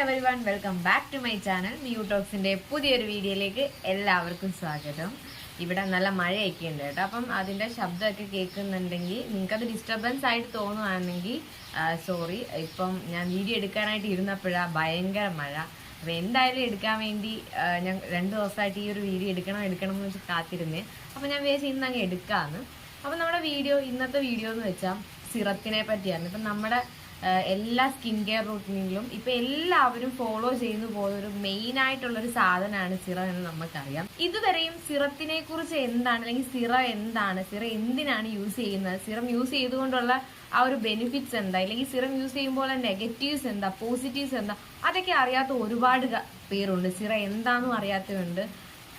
Everyone welcome back to my channel new ടോക്സിന്റെ പുതിയൊരു വീഡിയോയിലേക്ക് എല്ലാവർക്കും സ്വാഗതം. ഇവിടെ നല്ല മഴയൊക്കെ ഉണ്ട് കേട്ടോ. അപ്പം അതിന്റെ ശബ്ദമൊക്കെ കേൾക്കുന്നുണ്ടെങ്കിൽ നിങ്ങൾക്കത് ഡിസ്റ്റർബൻസ് ആയിട്ട് തോന്നുവാണെങ്കിൽ സോറി ഇപ്പം ഞാൻ വീഡിയോ എടുക്കാനായിട്ട് ഇരുന്നപ്പോഴാ ഭയങ്കര മഴ. അപ്പം എന്തായാലും എടുക്കാൻ വേണ്ടി ഞാൻ രണ്ട് ദിവസമായിട്ട് ഈ ഒരു വീഡിയോ എടുക്കണം എടുക്കണം എന്ന് വെച്ച് കാത്തിരുന്നേ. അപ്പം ഞാൻ വിചാരിച്ചു ഇന്ന് അങ്ങ് എടുക്കാമെന്ന് അപ്പം നമ്മുടെ വീഡിയോ ഇന്നത്തെ വീഡിയോ എന്ന് വെച്ചാൽ സിറത്തിനെ പറ്റിയാണ്. ഇപ്പം നമ്മുടെ എല്ലാ സ്കിൻ കെയർ റൂട്ടീനിലും ഇപ്പൊ എല്ലാവരും ഫോളോ ചെയ്യുന്നു പോലെ ഒരു മെയിൻ ആയിട്ടുള്ള ഒരു സാധനമാണ് സിറം എന്ന് നമുക്കറിയാം ഇതുവരെയും സിറത്തിനെ കുറിച്ച് എന്താണ് അല്ലെങ്കിൽ സിറം എന്താണ് സിറം എന്തിനാണ് യൂസ് ചെയ്യുന്നത്? സിറം യൂസ് ചെയ്തുകൊണ്ടുള്ള ആ ഒരു ബെനിഫിറ്റ്സ് എന്താ? അല്ലെങ്കിൽ സിറം യൂസ് ചെയ്യുമ്പോൾ നെഗറ്റീവ്സ് എന്താ? പോസിറ്റീവ്സ് എന്താ? അതൊക്കെ അറിയാത്ത ഒരുപാട് പേരുണ്ട്. സിറ എന്താണെന്നും അറിയാത്തതുണ്ട്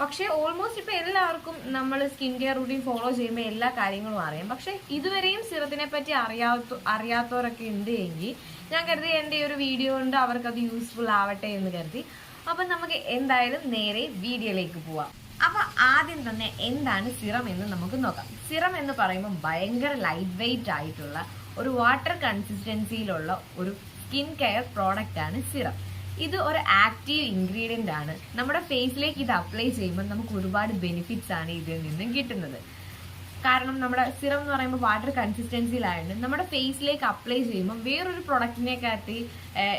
പക്ഷെ ഓൾമോസ്റ്റ് ഇപ്പൊ എല്ലാവർക്കും നമ്മൾ സ്കിൻ കെയർ റൂട്ടീൻ ഫോളോ ചെയ്യുമ്പോൾ എല്ലാ കാര്യങ്ങളും അറിയാം. പക്ഷെ ഇതുവരെയും സിറത്തിനെ പറ്റി അറിയാത്ത അറിയാത്തവരൊക്കെ ഉണ്ട് എങ്കിൽ ഞാൻ കരുതി എന്റെ ഒരു വീഡിയോ കൊണ്ട് അവർക്കത് യൂസ്ഫുൾ ആവട്ടെ എന്ന് കരുതി. അപ്പൊ നമുക്ക് എന്തായാലും നേരെ വീഡിയോയിലേക്ക് പോവാം. അപ്പൊ ആദ്യം തന്നെ എന്താണ് സിറം എന്ന് നമുക്ക് നോക്കാം. സിറം എന്ന് പറയുമ്പോൾ ഭയങ്കര ലൈറ്റ് വെയിറ്റ് ആയിട്ടുള്ള ഒരു വാട്ടർ കൺസിസ്റ്റൻസിയിലുള്ള ഒരു സ്കിൻ കെയർ പ്രോഡക്റ്റ് ആണ് സിറം. ഇത് ഒരു ആക്റ്റീവ് ഇൻഗ്രീഡിയന്റ് ആണ്. നമ്മുടെ ഫേസിലേക്ക് ഇത് അപ്ലൈ ചെയ്യുമ്പോൾ നമുക്ക് ഒരുപാട് ബെനിഫിറ്റ്സ് ആണ് ഇതിൽ നിന്നും കിട്ടുന്നത്. കാരണം നമ്മുടെ സിറം എന്ന് പറയുമ്പോൾ വാട്ടർ കൺസിസ്റ്റൻസിയിലായതുകൊണ്ട് നമ്മുടെ ഫേസിലേക്ക് അപ്ലൈ ചെയ്യുമ്പോൾ വേറൊരു പ്രൊഡക്റ്റിനെക്കാട്ടി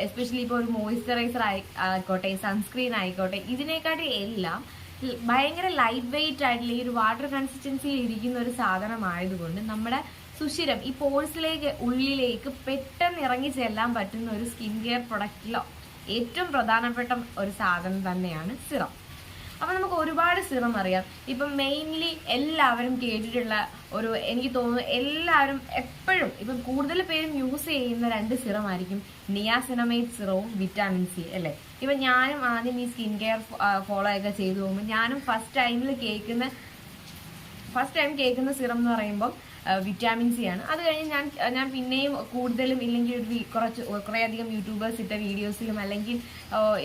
എസ്പെഷ്യലി ഇപ്പോൾ ഒരു മോയ്സ്ചറൈസർ ആയിക്കോട്ടെ സൺസ്ക്രീൻ ആയിക്കോട്ടെ ഇതിനെക്കാട്ടി എല്ലാം ഭയങ്കര ലൈറ്റ് വെയിറ്റ് ആയിട്ടുള്ള ഈ ഒരു വാട്ടർ കൺസിസ്റ്റൻസിയിൽ ഇരിക്കുന്ന ഒരു സാധനമായതുകൊണ്ട് നമ്മുടെ സുഷിരം ഈ പോഴ്സിലേക്ക് ഉള്ളിലേക്ക് പെട്ടെന്ന് ഇറങ്ങി ചെല്ലാൻ പറ്റുന്ന ഒരു സ്കിൻ കെയർ പ്രൊഡക്റ്റിലോ ഏറ്റവും പ്രധാനപ്പെട്ട ഒരു സാധനം തന്നെയാണ് സിറം. അപ്പൊ നമുക്ക് ഒരുപാട് സിറം അറിയാം. ഇപ്പം മെയിൻലി എല്ലാവരും കേട്ടിട്ടുള്ള ഒരു എനിക്ക് തോന്നുന്നു എല്ലാവരും എപ്പോഴും ഇപ്പം കൂടുതൽ പേരും യൂസ് ചെയ്യുന്ന രണ്ട് സിറം ആയിരിക്കും നിയാസിനമൈഡ് സിറവും വിറ്റാമിൻ സി അല്ലേ? ഇപ്പൊ ഞാനും ആദ്യം ഈ സ്കിൻ കെയർ ഫോളോ ഒക്കെ ചെയ്തു പോകുമ്പോൾ ഞാനും ഫസ്റ്റ് ടൈമിൽ കേൾക്കുന്ന ഫസ്റ്റ് ടൈം കേൾക്കുന്ന സിറം എന്ന് പറയുമ്പോൾ വിറ്റാമിൻ സി ആണ്. അത് കഴിഞ്ഞ് ഞാൻ ഞാൻ പിന്നെയും കൂടുതലും ഇല്ലെങ്കിൽ ഒരു കുറച്ച് കുറേ അധികം യൂട്യൂബേഴ്സ് ഇട്ട വീഡിയോസിലും അല്ലെങ്കിൽ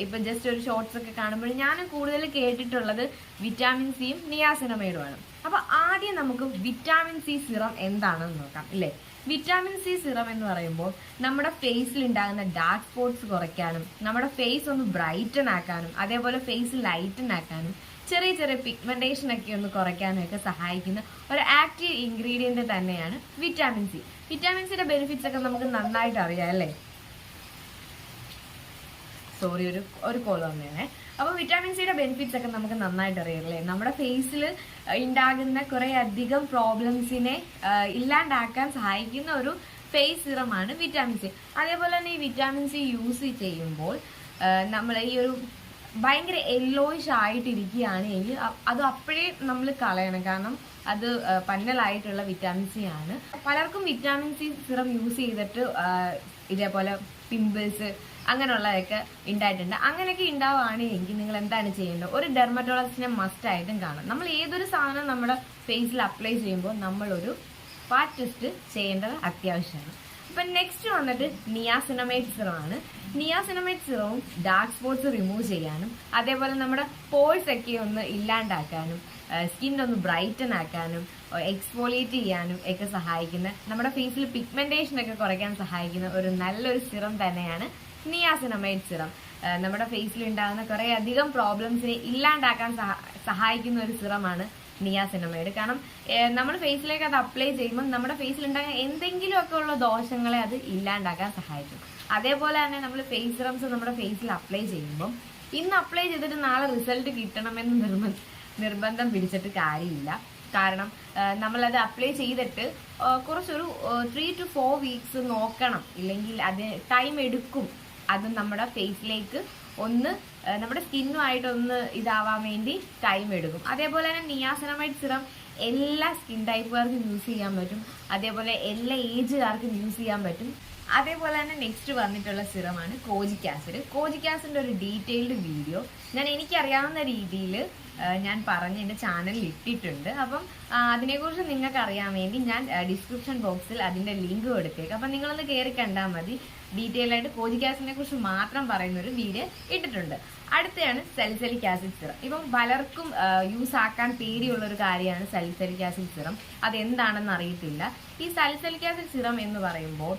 ഇപ്പം ജസ്റ്റ് ഒരു ഷോർട്സ് ഒക്കെ കാണുമ്പോൾ ഞാനും കൂടുതൽ കേട്ടിട്ടുള്ളത് വിറ്റാമിൻ സിയും നിയാസിനമൈഡുമാണ് അപ്പോൾ ആദ്യം നമുക്ക് വിറ്റാമിൻ സി സിറം എന്താണെന്ന് നോക്കാം ഇല്ലേ? വിറ്റാമിൻ സി സിറം എന്ന് പറയുമ്പോൾ നമ്മുടെ ഫേസിൽ ഉണ്ടാകുന്ന ഡാർക്ക് സ്പോട്ട്സ് കുറയ്ക്കാനും നമ്മുടെ ഫേസ് ഒന്ന് ബ്രൈറ്റൻ ആക്കാനും അതേപോലെ ഫേസ് ലൈറ്റൻ ആക്കാനും ചെറിയ ചെറിയ പിഗ്മെന്റേഷൻ ഒക്കെ ഒന്ന് കുറയ്ക്കാനും ഒക്കെ സഹായിക്കുന്ന ഒരു ആക്റ്റീവ് ഇൻഗ്രീഡിയന്റ് തന്നെയാണ് വിറ്റാമിൻ സി വിറ്റാമിൻ സിയുടെ ബെനിഫിറ്റ്സ് ഒക്കെ നമുക്ക് നന്നായിട്ട് അറിയാം അല്ലേ? സോറി ഒരു ഒരു കോൾ തന്നെയാണ് അപ്പൊ വിറ്റാമിൻ സിയുടെ ബെനിഫിറ്റ്സ് ഒക്കെ നമുക്ക് നന്നായിട്ട് അറിയാം നമ്മുടെ ഫേസിൽ ഉണ്ടാകുന്ന കുറെ അധികം പ്രോബ്ലംസിനെ ഇല്ലാണ്ടാക്കാൻ സഹായിക്കുന്ന ഒരു ഫേസ് സിറമാണ് വിറ്റാമിൻ സി അതേപോലെ തന്നെ ഈ വിറ്റാമിൻ സി യൂസ് ചെയ്യുമ്പോൾ നമ്മൾ ഈ ഒരു ഭയങ്കര യെല്ലോയിഷ് ആയിട്ടിരിക്കുകയാണ്. എങ്കിൽ അത് അപ്പോഴേ നമ്മൾ കളയണം. കാരണം അത് പന്നലായിട്ടുള്ള വിറ്റാമിൻ സി ആണ്. പലർക്കും വിറ്റാമിൻ സി സിറം യൂസ് ചെയ്തിട്ട് ഇതേപോലെ പിമ്പിൾസ് അങ്ങനെയുള്ളതൊക്കെ ഉണ്ടായിട്ടുണ്ട് അങ്ങനെയൊക്കെ ഉണ്ടാവുകയാണെങ്കിൽ നിങ്ങൾ എന്താണ് ചെയ്യേണ്ടത്? ഒരു ഡെർമറ്റോളജിസ്റ്റിനെ മസ്റ്റ് ആയിട്ടും കാണാം നമ്മൾ ഏതൊരു സാധനം നമ്മുടെ ഫേസിൽ അപ്ലൈ ചെയ്യുമ്പോൾ നമ്മളൊരു പാറ്റ് ടെസ്റ്റ് ചെയ്യേണ്ടത് അത്യാവശ്യമാണ്. അപ്പൊ നെക്സ്റ്റ് വന്നിട്ട് നിയാസിനമൈഡ് ആണ്. നിയാസിനമൈഡ് സിറവും ഡാർക്ക് സ്പോട്ട്സ് റിമൂവ് ചെയ്യാനും അതേപോലെ നമ്മുടെ പോഴ്സ് ഒക്കെ ഒന്ന് ഇല്ലാണ്ടാക്കാനും സ്കിൻ ഒന്ന് ബ്രൈറ്റൻ ആക്കാനും എക്സ്പോളിയേറ്റ് ചെയ്യാനും ഒക്കെ സഹായിക്കുന്ന നമ്മുടെ ഫേസിൽ പിഗ്മെന്റേഷൻ ഒക്കെ കുറയ്ക്കാൻ സഹായിക്കുന്ന ഒരു നല്ലൊരു സിറം തന്നെയാണ് നിയാസിനമൈഡ് സിറം നമ്മുടെ ഫേസിൽ ഉണ്ടാകുന്ന കുറേ അധികം പ്രോബ്ലംസിനെ ഇല്ലാണ്ടാക്കാൻ സഹായിക്കുന്ന ഒരു സിറമാണ് നിയാസിനമൈഡ് കാരണം നമ്മൾ ഫേസിലേക്ക് അത് അപ്ലൈ ചെയ്യുമ്പോൾ നമ്മുടെ ഫേസിൽ ഉണ്ടാകുന്ന എന്തെങ്കിലുമൊക്കെ ഉള്ള ദോഷങ്ങളെ അത് ഇല്ലാണ്ടാക്കാൻ സഹായിക്കും. അതേപോലെ തന്നെ നമ്മൾ ഫേസ് സിറംസ് നമ്മുടെ ഫേസിൽ അപ്ലൈ ചെയ്യുമ്പോൾ ഇന്ന് അപ്ലൈ ചെയ്തിട്ട് നാളെ റിസൾട്ട് കിട്ടണമെന്ന് നിർബന്ധം നിർബന്ധം പിടിച്ചിട്ട് കാര്യമില്ല. കാരണം നമ്മളത് അപ്ലൈ ചെയ്തിട്ട് കുറച്ചൊരു ത്രീ ടു ഫോർ വീക്സ് നോക്കണം. ഇല്ലെങ്കിൽ അത് ടൈം എടുക്കും. അത് നമ്മുടെ ഫേസിലേക്ക് ഒന്ന് നമ്മുടെ സ്കിന്നുമായിട്ടൊന്ന് ഇതാവാൻ വേണ്ടി ടൈം എടുക്കും. അതേപോലെ തന്നെ നിയാസനമൈഡ് സിറം എല്ലാ സ്കിൻ ടൈപ്പുകാർക്കും യൂസ് ചെയ്യാൻ പറ്റും. അതേപോലെ എല്ലാ ഏജുകാർക്കും യൂസ് ചെയ്യാൻ പറ്റും. അതേപോലെ തന്നെ നെക്സ്റ്റ് വന്നിട്ടുള്ള സിറമാണ് കോജിക് ആസിഡ്. കോജിക് ആസിഡിന്റെ ഒരു ഡീറ്റെയിൽഡ് വീഡിയോ ഞാൻ എനിക്കറിയാവുന്ന രീതിയിൽ ഞാൻ പറഞ്ഞ് എന്റെ ചാനലിൽ ഇട്ടിട്ടുണ്ട്. അപ്പം അതിനെക്കുറിച്ച് നിങ്ങൾക്ക് അറിയാൻ വേണ്ടി ഞാൻ ഡിസ്ക്രിപ്ഷൻ ബോക്സിൽ അതിന്റെ ലിങ്ക് കൊടുത്തേക്കാം. അപ്പം നിങ്ങളൊന്ന് കയറി കണ്ടാൽ മതി. ഡീറ്റെയിൽ ആയിട്ട് കോജിക് ആസിഡിനെ കുറിച്ച് മാത്രം പറയുന്ന ഒരു വീഡിയോ ഇട്ടിട്ടുണ്ട്. അടുത്തയാണ് സെൽസെലിക് ആസിഡ് സിറം ഇപ്പം പലർക്കും യൂസ് ആക്കാൻ പേടിയുള്ള ഒരു കാര്യമാണ് സെൽസെലിക് ആസിഡ് സിറം അതെന്താണെന്ന് അറിയത്തില്ല. ഈ സലിസലിക് ആസിഡ് സിറം എന്ന് പറയുമ്പോൾ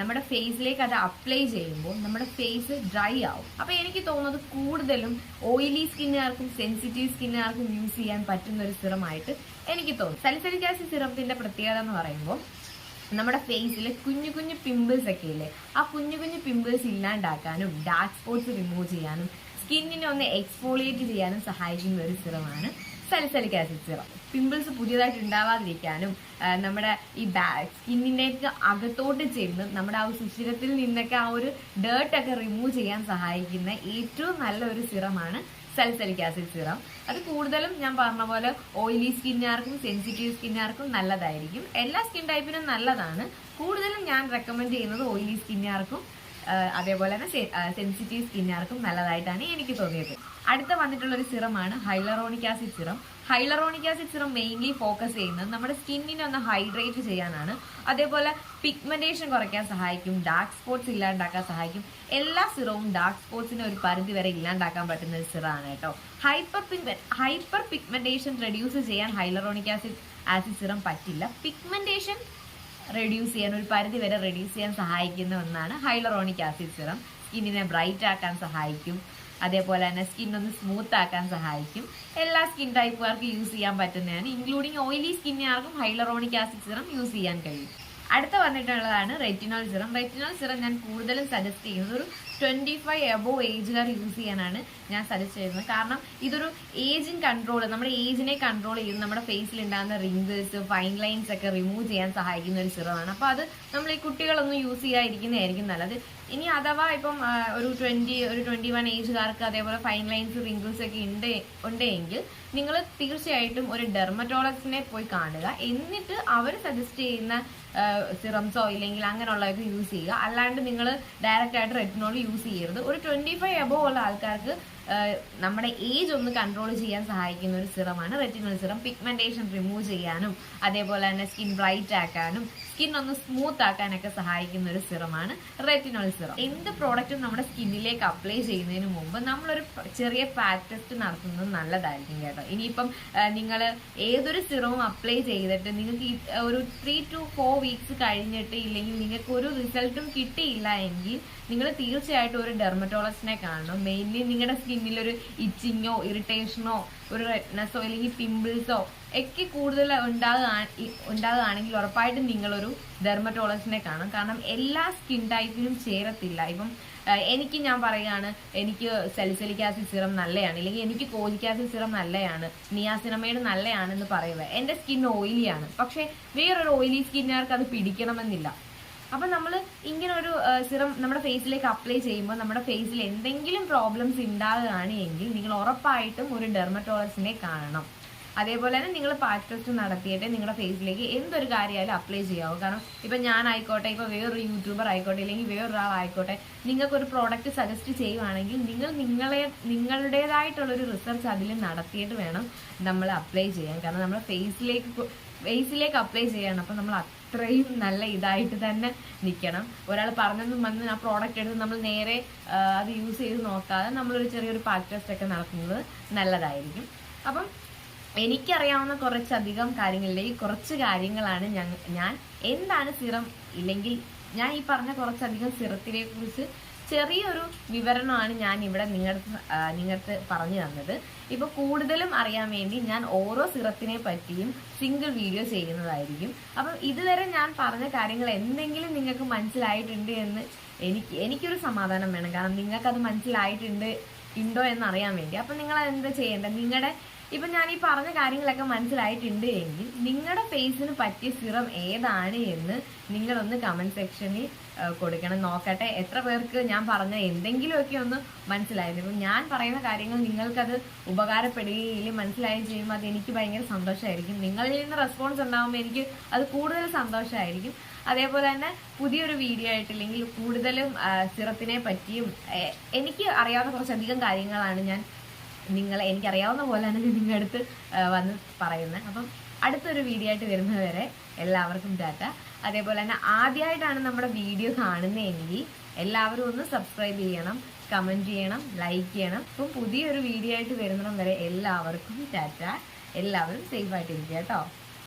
നമ്മുടെ ഫേസിലേക്ക് അത് അപ്ലൈ ചെയ്യുമ്പോൾ നമ്മുടെ ഫേസ് ഡ്രൈ ആവും. അപ്പൊ എനിക്ക് തോന്നുന്നത് കൂടുതലും ഓയിലി സ്കിന്നുകാർക്കും സെൻസിറ്റീവ് സ്കിന്നുകാർക്കും യൂസ് ചെയ്യാൻ പറ്റുന്ന ഒരു സിറമായിട്ട് എനിക്ക് തോന്നും സലിസലിക് ആസിഡ് സിറപ്പിന്റെ പ്രത്യേകത എന്ന് പറയുമ്പോൾ നമ്മുടെ ഫേസിൽ കുഞ്ഞു കുഞ്ഞു പിമ്പിൾസ് ഒക്കെ ഇല്ലേ? ആ കുഞ്ഞു കുഞ്ഞു പിമ്പിൾസ് ഇല്ലാണ്ടാക്കാനും ഡാർക്ക് സ്പോട്ട്സ് റിമൂവ് ചെയ്യാനും സ്കിന്നിനെ ഒന്ന് എക്സ്ഫോളിയേറ്റ് ചെയ്യാനും സഹായിക്കുന്ന ഒരു സിറമാണ് സലിസലിക് ആസിഡ് സിറം പിമ്പിൾസ് പുതിയതായിട്ട് ഉണ്ടാവാതിരിക്കാനും നമ്മുടെ ഈ സ്കിന്നിന്റെ അകത്തോട്ട് ചെന്ന് നമ്മുടെ ആ സുശിരത്തിൽ നിന്നൊക്കെ ആ ഒരു ഡേർട്ടൊക്കെ റിമൂവ് ചെയ്യാൻ സഹായിക്കുന്ന ഏറ്റവും നല്ല ഒരു സിറമാണ് സലിസലിക് ആസിഡ് സിറം അത് കൂടുതലും ഞാൻ പറഞ്ഞ പോലെ ഓയിലി സ്കിന്നുകാർക്കും സെൻസിറ്റീവ് സ്കിന്നുകാർക്കും നല്ലതായിരിക്കും. എല്ലാ സ്കിൻ ടൈപ്പിനും നല്ലതാണ്. കൂടുതലും ഞാൻ റെക്കമെൻഡ് ചെയ്യുന്നത് ഓയിലി സ്കിന്നുകാർക്കും അതേപോലെ തന്നെ സെൻസിറ്റീവ് സ്കിന്നുകാർക്കും നല്ലതായിട്ടാണ് എനിക്ക് തോന്നിയത്. അടുത്ത വന്നിട്ടുള്ള ഒരു സിറമാണ് hyaluronic acid serum hyaluronic acid serum mainly focus ചെയ്യുന്നത് നമ്മുടെ സ്കിന്നിനെ ഒന്ന് ഹൈഡ്രേറ്റ് ചെയ്യാനാണ്. അതേപോലെ പിഗ്മെന്റേഷൻ കുറയ്ക്കാൻ സഹായിക്കും. ഡാർക്ക് സ്പോട്ട്സ് ഇല്ലാണ്ടാക്കാൻ സഹായിക്കും. എല്ലാ സിറവും ഡാർക്ക് സ്പോട്ട്സിനെ ഒരു പരിധി വരെ ഇല്ലാണ്ടാക്കാൻ പറ്റുന്ന ഒരു സിറാണ് കേട്ടോ. ഹൈപ്പർ പിഗ്മെ ഹൈപ്പർ പിഗ്മെന്റേഷൻ റെഡ്യൂസ് ചെയ്യാൻ ഹൈലറോണിക് ആസിഡ് ആസിഡ് സിറം പറ്റില്ല. പിഗ്മെന്റേഷൻ റെഡ്യൂസ് ചെയ്യാൻ ഒരു പരിധി വരെ റെഡ്യൂസ് ചെയ്യാൻ സഹായിക്കുന്ന ഒന്നാണ് ഹൈലറോണിക് ആസിഡ് സിറം. സ്കിന്നിനെ ബ്രൈറ്റ് ആക്കാൻ സഹായിക്കും. അതേപോലെ തന്നെ സ്കിൻ ഒന്ന് സ്മൂത്ത് ആക്കാൻ സഹായിക്കും. എല്ലാ സ്കിൻ ടൈപ്പുകാർക്കും യൂസ് ചെയ്യാൻ പറ്റുന്നതാണ്. ഇൻക്ലൂഡിങ് ഓയിലി സ്കിന്നുകാർക്കും ഹൈലറോണിക് ആസിഡ് സിറം യൂസ് ചെയ്യാൻ കഴിയും. അടുത്ത വന്നിട്ടുള്ളതാണ് റെറ്റിനോൾ സിറം റെറ്റിനോൾ സിറം ഞാൻ കൂടുതലും സജസ്റ്റ് ചെയ്യുന്നത് ഒരു ട്വന്റി ഫൈവ് എബോ ഏജുകാർ യൂസ് ചെയ്യാനാണ് ഞാൻ സജസ്റ്റ് ചെയ്യുന്നത് കാരണം ഇതൊരു ഏജിങ് കൺട്രോൾ നമ്മുടെ ഏജിനെ കൺട്രോൾ ചെയ്യുന്ന നമ്മുടെ ഫേസിൽ ഉണ്ടാകുന്ന റിങ്കിൾസ് ഫൈൻ ലൈൻസ് ഒക്കെ റിമൂവ് ചെയ്യാൻ സഹായിക്കുന്ന ഒരു സിറമാണ്. അപ്പോൾ അത് നമ്മൾ ഈ കുട്ടികളൊന്നും യൂസ് ചെയ്യാതിരിക്കുന്നതായിരിക്കും നല്ലത്. ഇനി അഥവാ ഇപ്പം ഒരു ട്വന്റി ഒരു ട്വന്റി വൺ ഏജുകാർക്ക് അതേപോലെ ഫൈൻ ലൈൻസ് റിങ്കിൾസ് ഒക്കെ ഉണ്ട് ഉണ്ടെങ്കിൽ നിങ്ങൾ തീർച്ചയായിട്ടും ഒരു ഡെർമറ്റോളജിസ്റ്റിനെ പോയി കാണുക. എന്നിട്ട് അവർ സജസ്റ്റ് ചെയ്യുന്ന സിറംസോ ഇല്ലെങ്കിൽ അങ്ങനെയുള്ളതൊക്കെ യൂസ് ചെയ്യുക. അല്ലാണ്ട് നിങ്ങൾ ഡയറക്റ്റ് ആയിട്ട് റെറ്റിനോൾ യൂസ് ചെയ്യരുത്. ഒരു ട്വന്റി ഫൈവ് എബോ ഉള്ള ആൾക്കാർക്ക് നമ്മുടെ ഏജ് ഒന്ന് കൺട്രോൾ ചെയ്യാൻ സഹായിക്കുന്ന ഒരു സിറമാണ് റെറ്റിനോൾ സിറം. പിഗ്മെന്റേഷൻ റിമൂവ് ചെയ്യാനും അതേപോലെ തന്നെ സ്കിൻ ബ്രൈറ്റ് ആക്കാനും സ്കിൻ ഒന്ന് സ്മൂത്ത് ആക്കാനൊക്കെ സഹായിക്കുന്ന ഒരു സിറമാണ് റെറ്റിനോൾ സിറം. എന്ത് പ്രോഡക്റ്റും നമ്മുടെ സ്കിന്നിലേക്ക് അപ്ലൈ ചെയ്യുന്നതിന് മുമ്പ് നമ്മളൊരു ചെറിയ ഫാറ്റ് ടെസ്റ്റ് നടത്തുന്നത് നല്ലതായിരിക്കും കേട്ടോ. ഇനിയിപ്പം നിങ്ങൾ ഏതൊരു സിറവും അപ്ലൈ ചെയ്തിട്ട് നിങ്ങൾക്ക് ഒരു ത്രീ ടു ഫോർ വീക്സ് കഴിഞ്ഞിട്ട് ഇല്ലെങ്കിൽ നിങ്ങൾക്ക് ഒരു റിസൾട്ടും കിട്ടിയില്ല എങ്കിൽ നിങ്ങൾ തീർച്ചയായിട്ടും ഒരു ഡെർമറ്റോളജിസ്റ്റിനെ കാണണം. മെയിൻലി നിങ്ങളുടെ സ്കിന്നിൽ ഒരു ഇച്ചിങ്ങോ ഇറിറ്റേഷനോ ഒരു റെഡ്നെസ്സോ അല്ലെങ്കിൽ പിമ്പിൾസോ ഒക്കെ കൂടുതൽ ഉണ്ടാകുക ഉണ്ടാകുകയാണെങ്കിൽ ഉറപ്പായിട്ടും നിങ്ങളൊരു ഡെർമറ്റോളജിസ്റ്റിനെ കാണും. കാരണം എല്ലാ സ്കിൻ ടൈപ്പിനും ചേരത്തില്ല. ഇപ്പം എനിക്ക് ഞാൻ പറയുകയാണ് എനിക്ക് സെൽസെലിക് ആസിഡ് സിറം നല്ലതാണ് ഇല്ലെങ്കിൽ എനിക്ക് കോലിക് ആസിഡ് സിറം നല്ലതാണ് നിയാസിനമൈഡ് നല്ലതാണെന്ന് പറയുക. എന്റെ സ്കിൻ ഓയിലിയാണ് പക്ഷേ വേറൊരു ഓയിലി സ്കിന്നുകാർക്ക് അത് പിടിക്കണമെന്നില്ല. അപ്പം നമ്മൾ ഇങ്ങനെ ഒരു സിറം നമ്മുടെ ഫേസിലേക്ക് അപ്ലൈ ചെയ്യുമ്പോൾ നമ്മുടെ ഫേസിൽ എന്തെങ്കിലും പ്രോബ്ലംസ് ഉണ്ടാകുകയാണ് എങ്കിൽ നിങ്ങൾ ഉറപ്പായിട്ടും ഒരു ഡെർമറ്റോളജിസ്റ്റിനെ കാണണം. അതേപോലെ തന്നെ നിങ്ങൾ പാക്ക് ടെസ്റ്റ് നടത്തിയിട്ട് നിങ്ങളുടെ ഫേസിലേക്ക് എന്തൊരു കാര്യമായാലും അപ്ലൈ ചെയ്യാവൂ. കാരണം ഇപ്പം ഞാൻ ആയിക്കോട്ടെ ഇപ്പോൾ വേറൊരു യൂട്യൂബർ ആയിക്കോട്ടെ അല്ലെങ്കിൽ വേറൊരാൾ ആയിക്കോട്ടെ നിങ്ങൾക്ക് ഒരു പ്രോഡക്റ്റ് സജസ്റ്റ് ചെയ്യുവാണെങ്കിൽ നിങ്ങൾ നിങ്ങളെ നിങ്ങളുടേതായിട്ടുള്ളൊരു റിസർച്ച് അതിൽ നടത്തിയിട്ട് വേണം നമ്മൾ അപ്ലൈ ചെയ്യാൻ. കാരണം നമ്മൾ ഫേസിലേക്ക് ഫേസിലേക്ക് അപ്ലൈ ചെയ്യണം. അപ്പം നമ്മൾ അത്രയും നല്ല ഇതായിട്ട് തന്നെ നിൽക്കണം. ഒരാൾ പറഞ്ഞതും വന്ന് ആ പ്രോഡക്റ്റ് എടുത്ത് നമ്മൾ നേരെ അത് യൂസ് ചെയ്ത് നോക്കാതെ നമ്മളൊരു ചെറിയൊരു പാക്ക് ടെസ്റ്റ് ഒക്കെ നടത്തുന്നത് നല്ലതായിരിക്കും. അപ്പം എനിക്കറിയാവുന്ന കുറച്ചധികം കാര്യങ്ങളിലേക്ക് കുറച്ച് കാര്യങ്ങളാണ് ഞാൻ എന്താണ് സിറം ഇല്ലെങ്കിൽ ഞാൻ ഈ പറഞ്ഞ കുറച്ചധികം സിറത്തിനെ കുറിച്ച് ചെറിയൊരു വിവരണമാണ് ഞാൻ ഇവിടെ നിങ്ങൾക്ക് നിങ്ങൾക്ക് പറഞ്ഞു തന്നത്. ഇപ്പൊ കൂടുതലും അറിയാൻ വേണ്ടി ഞാൻ ഓരോ സിറത്തിനെ പറ്റിയും സിംഗിൾ വീഡിയോ ചെയ്യുന്നതായിരിക്കും. അപ്പം ഇതുവരെ ഞാൻ പറഞ്ഞ കാര്യങ്ങൾ എന്തെങ്കിലും നിങ്ങൾക്ക് മനസ്സിലായിട്ടുണ്ട് എന്ന് എനിക്ക് എനിക്കൊരു സമാധാനം വേണം. കാരണം നിങ്ങൾക്ക് അത് മനസ്സിലായിട്ടുണ്ട് ഉണ്ടോ എന്ന് അറിയാൻ വേണ്ടി. അപ്പൊ നിങ്ങൾ എന്താ ചെയ്യേണ്ടത്? നിങ്ങളുടെ ഇപ്പൊ ഞാൻ ഈ പറഞ്ഞ കാര്യങ്ങളൊക്കെ മനസ്സിലായിട്ടുണ്ട് എങ്കിൽ നിങ്ങളുടെ ഫേസിന് പറ്റിയ സിറം ഏതാണ് എന്ന് നിങ്ങളൊന്ന് കമന്റ് സെക്ഷനിൽ കൊടുക്കണം. നോക്കട്ടെ എത്ര പേർക്ക് ഞാൻ പറഞ്ഞ എന്തെങ്കിലുമൊക്കെ ഒന്ന് മനസ്സിലായത്. ഇപ്പം ഞാൻ പറയുന്ന കാര്യങ്ങൾ നിങ്ങൾക്കത് ഉപകാരപ്പെടുകയും മനസ്സിലാവുകയും ചെയ്യുമ്പോൾ അത് എനിക്ക് ഭയങ്കര സന്തോഷമായിരിക്കും നിങ്ങളിൽ നിന്ന് റെസ്പോൺസ് ഉണ്ടാകുമ്പോൾ എനിക്ക് അത് കൂടുതൽ സന്തോഷമായിരിക്കും അതേപോലെ തന്നെ പുതിയൊരു വീഡിയോ ആയിട്ടില്ലെങ്കിൽ കൂടുതലും സിറത്തിനെ പറ്റിയും എനിക്ക് അറിയാവുന്ന കുറച്ചധികം കാര്യങ്ങളാണ് ഞാൻ നിങ്ങളെ എനിക്കറിയാവുന്ന പോലെ തന്നെ നിങ്ങളുടെ അടുത്ത് വന്ന് പറയുന്നത്. അപ്പം അടുത്തൊരു വീഡിയോ ആയിട്ട് വരുന്നവരെ എല്ലാവർക്കും ടാറ്റ അതേപോലെ തന്നെ ആദ്യമായിട്ടാണ് നമ്മുടെ വീഡിയോ കാണുന്നതെങ്കിൽ എല്ലാവരും ഒന്ന് സബ്സ്ക്രൈബ് ചെയ്യണം കമന്റ് ചെയ്യണം ലൈക്ക് ചെയ്യണം. അപ്പം പുതിയൊരു വീഡിയോ ആയിട്ട് വരുന്നിടം വരെ എല്ലാവർക്കും ടാറ്റ എല്ലാവരും സേഫായിട്ടിരിക്കുക കേട്ടോ.